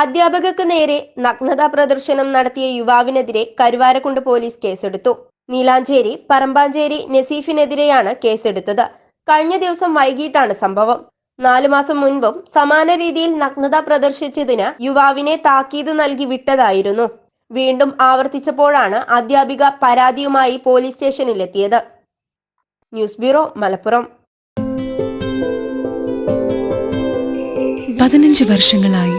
അധ്യാപകർക്ക് നേരെ നഗ്നതാ പ്രദർശനം നടത്തിയ യുവാവിനെതിരെ കരുവാരക്കുണ്ട് പോലീസ് കേസെടുത്തു. നീലാഞ്ചേരി പറമ്പാഞ്ചേരി നസീഫിനെതിരെയാണ് കേസെടുത്തത്. കഴിഞ്ഞ ദിവസം വൈകിട്ടാണ് സംഭവം. നാലു മാസം മുൻപും സമാന രീതിയിൽ നഗ്നത പ്രദർശിച്ചതിന് യുവാവിനെ താക്കീത് നൽകി വിട്ടതായിരുന്നു. വീണ്ടും ആവർത്തിച്ചപ്പോഴാണ് അധ്യാപിക പരാതിയുമായി പോലീസ് സ്റ്റേഷനിലെത്തിയത്. News bureau Malappuram. പതിനഞ്ച് വർഷങ്ങളായി